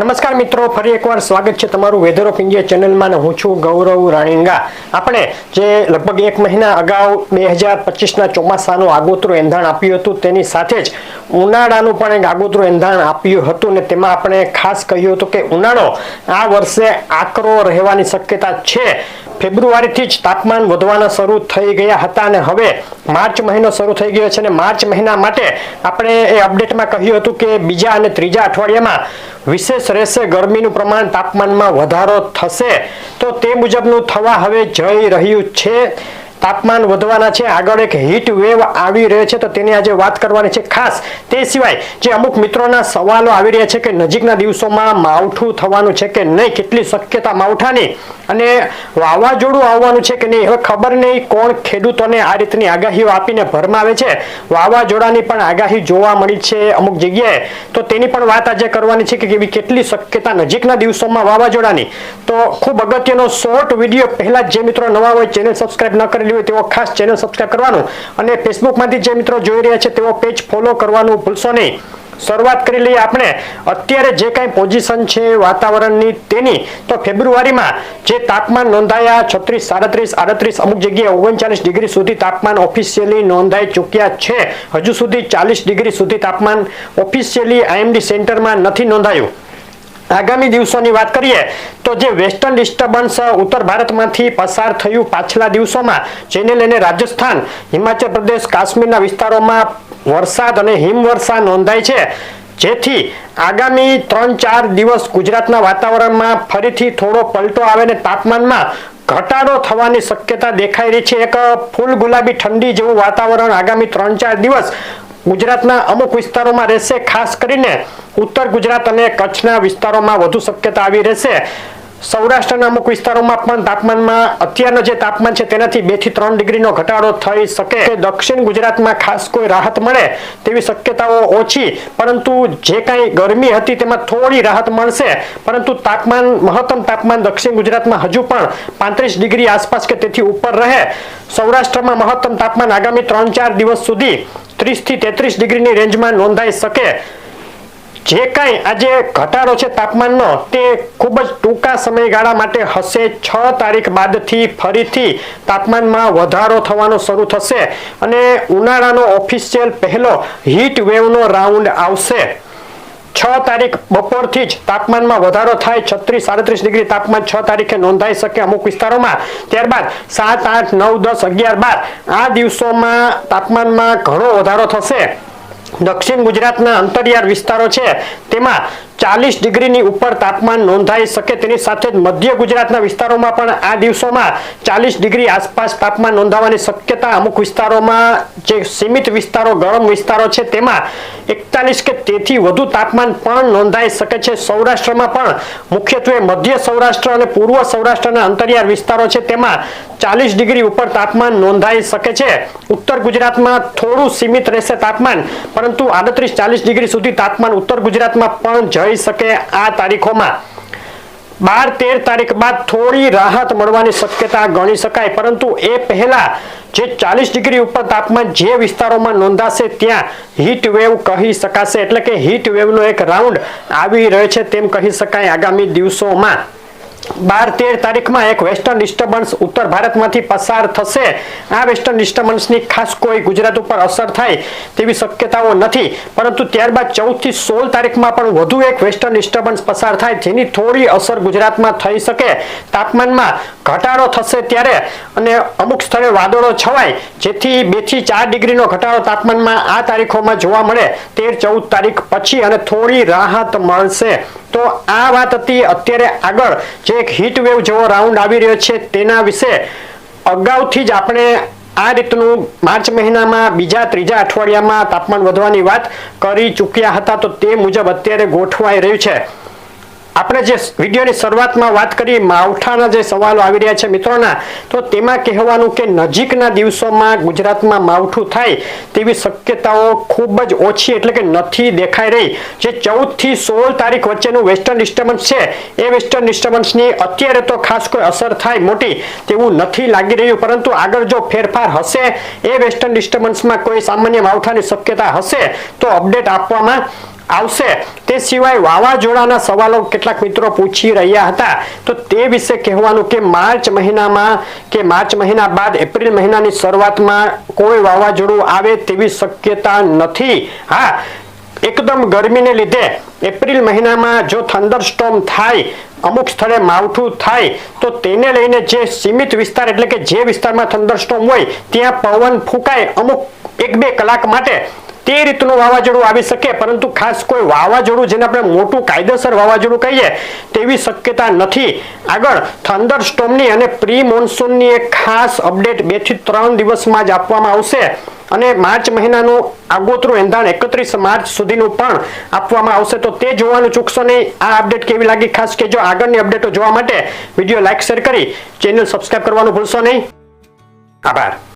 નમસ્કાર મિત્રો, ફરી એકવાર સ્વાગત છે તમારું વેધર ઓફ ઇન્ડિયા ચેનલમાં હું છું ગૌરવ રાણીંગા. આપણે જે લગભગ એક મહિના અગાઉ બે હજાર પચીસના ચોમાસાનું આગોતરું એંધાણ આપ્યું હતું, તેની સાથે જ ઉનાળાનું પણ એક આગોતરું એંધાણ આપ્યું હતું ને તેમાં આપણે ખાસ કહ્યું હતું કે ઉનાળો આ વર્ષે આકરો રહેવાની શક્યતા છે. ફેબ્રુઆરીથી જ તાપમાન વધવાના શરૂ થઈ ગયા હતા અને હવે માર્ચ મહિનો શરૂ થઈ ગયો છે અને માર્ચ મહિના માટે આપણે એ અપડેટમાં કહ્યું હતું કે બીજા અને ત્રીજા અઠવાડિયામાં વિશેષ રહેશે, ગરમીનું પ્રમાણ તાપમાનમાં વધારો થશે, તો તે મુજબનું થવા હવે જઈ રહ્યું છે. તાપમાન વધવાના છે, આગળ એક હીટ વેવ આવી રહ્યો છે, તો તેની આજે વાત કરવાની છે ખાસ. તે સિવાય જે અમુક મિત્રોના સવાલો આવી રહ્યા છે કે નજીકના દિવસોમાં માવઠું થવાનું છે કે નહીં, કેટલી શક્યતા માવઠાની? અને વાવાઝોડું આવવાનું છે કે નહીં, હવે ખબર નહીં કોણ ખેડૂતોને આ રીતની આગાહીઓ આપીને ભરમાવે છે. વાવાઝોડાની પણ આગાહી જોવા મળી છે અમુક જગ્યાએ. તો તેની પણ વાત આજે કરવાની છે કે એવી કેટલી શક્યતા નજીકના દિવસોમાં વાવાઝોડાની. તો ખૂબ અગત્યનો શોર્ટ વીડિયો પહેલા જે મિત્રો નવા હોય ચેનલ સબસ્ક્રાઇબ ન કરેલી હોય તેઓ ખાસ ચેનલ સબસ્ક્રાઇબ કરવાનું અને ફેસબુકમાંથી જે મિત્રો જોઈ રહ્યા છે તેઓ પેજ ફોલો કરવાનું ભૂલશો નહીં. શરૂઆત કરી લઈએ આપણે. અત્યારે જે કાંઈ પોઝિશન છે વાતાવરણની તેની, તો ફેબ્રુઆરીમાં જે તાપમાન નોંધાયા છત્રીસ, સાડત્રીસ, આડત્રીસ, અમુક જગ્યાએ ઓગણચાલીસ ડિગ્રી સુધી તાપમાન ઓફિશિયલી નોંધાઈ ચૂક્યા છે. હજુ સુધી ચાલીસ ડિગ્રી સુધી તાપમાન ઓફિશિયલી આઈએમડી સેન્ટરમાં નથી નોંધાયું. આગામી દિવસોની વાત કરીએ તો જે વેસ્ટર્ન ડિસ્ટર્બન્સ ઉત્તર ભારતમાંથી પસાર થયું પાછલા દિવસોમાં, જેને લઈને રાજસ્થાન, હિમાચલ પ્રદેશ, કાશ્મીરના વિસ્તારોમાં વરસાદ અને હિમવર્ષા નોંધાય છે. જેથી આગામી ત્રણ ચાર દિવસ ગુજરાતના વાતાવરણમાં ફરીથી થોડો પલટો આવે ને તાપમાનમાં ઘટાડો થવાની શક્યતા દેખાઈ રહી છે. એક ફૂલ ગુલાબી ઠંડી જેવું વાતાવરણ આગામી ત્રણ ચાર દિવસ ગુજરાતના અમુક વિસ્તારોમાં રહેશે. ખાસ કરીને ઉત્તર ગુજરાત અને કચ્છના વિસ્તારોમાં વધુ શક્યતા આવી રહેશે. સૌરાષ્ટ્રના અમુક વિસ્તારોમાં પણ તાપમાનમાં અત્યારનું જે તાપમાન છે તેનાથી બેથી ત્રણ ડિગ્રીનો ઘટાડો થઈ શકે. દક્ષિણ ગુજરાતમાં ખાસ કોઈ રાહત મળે તેવી શક્યતાઓ ઓછી, પરંતુ જે કાંઈ ગરમી હતી તેમાં થોડી રાહત મળશે. પરંતુ તાપમાન, મહત્તમ તાપમાન દક્ષિણ ગુજરાતમાં હજુ પણ પાંત્રીસ ડિગ્રી આસપાસ કે તેથી ઉપર રહે. સૌરાષ્ટ્રમાં મહત્તમ તાપમાન આગામી ત્રણ ચાર દિવસ સુધી ત્રીસથી તેત્રીસ ડિગ્રીની રેન્જમાં નોંધાઈ શકે. જે કાંઈ આજે ઘટાડો છે તાપમાનનો તે ખૂબ જ ટૂંકા સમયગાળા માટે હશે. છ તારીખ બાદથી ફરીથી તાપમાનમાં વધારો થવાનો શરૂ થશે અને ઉનાળાનો ઓફિશિયલ પહેલો હીટ વેવનો રાઉન્ડ આવશે. છ તારીખ બપોરથી જ તાપમાનમાં વધારો થાય. છત્રીસ, સાડત્રીસ ડિગ્રી તાપમાન છ તારીખે નોંધાઈ શકે અમુક વિસ્તારોમાં. ત્યારબાદ સાત, આઠ, નવ, દસ, અગિયાર બાર આ દિવસોમાં તાપમાનમાં ઘણો વધારો થશે. દક્ષિણ ગુજરાતના અંતરિયાળ વિસ્તારો છે. તેમાં ચાલીસ ડિગ્રીની ઉપર તાપમાન નોંધાઈ શકે તેની સાથે જ મધ્ય ગુજરાતના વિસ્તારોમાં પણ આ દિવસોમાં ચાલીસ ડિગ્રી આસપાસ તાપમાન નોંધાવાની શક્યતા અમુક વિસ્તારોમાં જે સીમિત વિસ્તારો, ગરમ વિસ્તારો છે, તેમાં એકતાલીસ કે તેથી વધુ તાપમાન પણ નોંધાઈ શકે છે. સૌરાષ્ટ્રમાં પણ મુખ્યત્વે મધ્ય સૌરાષ્ટ્ર અને પૂર્વ સૌરાષ્ટ્રના અંતરિયાળ વિસ્તારો છે, તેમાં ચાલીસ ડિગ્રી ઉપર તાપમાન નોંધાઈ શકે છે. ઉત્તર ગુજરાતમાં થોડું સીમિત રહેશે તાપમાન, પરંતુ આડત્રીસ ચાલીસ ડિગ્રી સુધી તાપમાન ઉત્તર ગુજરાતમાં પણ જઈ શકે આ તારીખોમાં. બાર તેર તારીખ બાદ થોડી રાહત મળવાની શક્યતા ગણી શકાય, પરંતુ એ પહેલા જે ચાલીસ ડિગ્રી ઉપર તાપમાન જે વિસ્તારોમાં નોંધાશે ત્યાં હીટ વેવ કહી શકાશે. એટલે કે હીટ વેવનો એક રાઉન્ડ આવી રહ્યો છે તેમ કહી શકાય આગામી દિવસોમાં. બાર તેર તારીખમાં એક વેસ્ટર્ન ડિસ્ટર્બન્સ ઉત્તર ભારતમાંથી પસાર થશે. આ વેસ્ટર્ન ડિસ્ટર્બન્સની ખાસ કોઈ ગુજરાત ઉપર અસર થાય તેવી શક્યતાઓ નથી. પરંતુ ત્યારબાદ ચૌદથી સોળ તારીખમાં પણ વધુ એક વેસ્ટર્ન ડિસ્ટર્બન્સ પસાર થાય જેની થોડી અસર ગુજરાતમાં થઈ શકે. તાપમાનમાં ઘટાડો થશે ત્યારે અને અમુક સ્થળે વાદળો છવાય. જેથી બેથી ચાર ડિગ્રીનો ઘટાડો તાપમાનમાં આ તારીખોમાં જોવા મળે. તેર ચૌદ તારીખ પછી અને થોડી રાહત મળશે. તો આ વાત હતી અત્યારે આગળ જે એક હીટ વેવ જેવો રાઉન્ડ આવી રહ્યો છે તેના વિશે. અગાઉથી જ આપણે આ રીતનું માર્ચ મહિનામાં બીજા ત્રીજા અઠવાડિયામાં તાપમાન વધવાની વાત કરી ચૂક્યા હતા તો તે મુજબ અત્યારે ગોઠવાઈ રહ્યું છે. આપણે જે વિડીયોની શરૂઆતમાં વાત કરી, માવઠાના જે સવાલો આવી રહ્યા છે મિત્રોના, તો તેમાં કહેવાનું કે નજીકના દિવસોમાં ગુજરાતમાં માવઠું થાય તેવી શક્યતાઓ ખૂબ જ ઓછી એટલે કે નથી દેખાઈ રહી. જે ચૌદથી સોળ તારીખ વચ્ચેનું વેસ્ટર્ન ડિસ્ટર્બન્સ છે, એ વેસ્ટર્ન ડિસ્ટર્બન્સની અત્યારે તો ખાસ કોઈ અસર થાય મોટી તેવું નથી લાગી રહ્યું. પરંતુ આગળ જો ફેરફાર હશે, એ વેસ્ટર્ન ડિસ્ટર્બન્સમાં કોઈ સામાન્ય માવઠાની શક્યતા હશે, તો અપડેટ આપવામાં આવશે. તે સિવાય વાવાઝોડાના સવાલો કેટલાક મિત્રો પૂછી રહ્યા હતા. તો તે વિશે કહેવાનું કે માર્ચ મહિનામાં કે માર્ચ મહિના બાદ એપ્રિલ મહિનાની શરૂઆતમાં કોઈ વાવાઝોડું આવે તેવી શક્યતા નથી. હા, એકદમ ગરમીને લીધે એપ્રિલ મહિનામાં જો થંડર સ્ટોમ થાય, અમુક સ્થળે માવઠું થાય, તો તેને લઈને જે સીમિત વિસ્તાર એટલે કે જે વિસ્તારમાં થંડરસ્ટોમ હોય, ત્યાં પવન ફૂંકાય અમુક એક બે કલાક માટે. તે રીતનું વાવાઝોડું આવી શકે, પરંતુ ખાસ કોઈ વાવાઝોડું જેને આપણે મોટું કાયદેસર વાવાઝોડું કહીએ, તેવી શક્યતા નથી. આગળ થંડર સ્ટોમની અને પ્રી મોન્સૂનની એક ખાસ અપડેટ બેથી ત્રણ દિવસમાં જ આપવામાં આવશે અને માર્ચ મહિનાનું આગોતરું એંધાણ એકત્રીસ માર્ચ સુધીનું પણ આપવામાં આવશે. તો તે જોવાનું ચૂકશો નહીં. આ અપડેટ કેવી લાગી? ખાસ કે જો આગળની અપડેટો જોવા માટે વીડિયો લાઇક, શેર કરી ચેનલ સબસ્ક્રાઇબ કરવાનું ભૂલશો નહીં. આભાર.